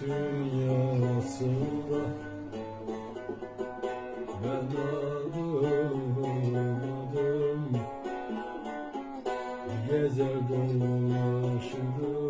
dünyasında ben ağlamadım gezer dolaşırdım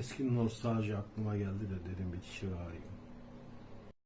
eski nostalji aklıma geldi de dedim bir kişi arayayım.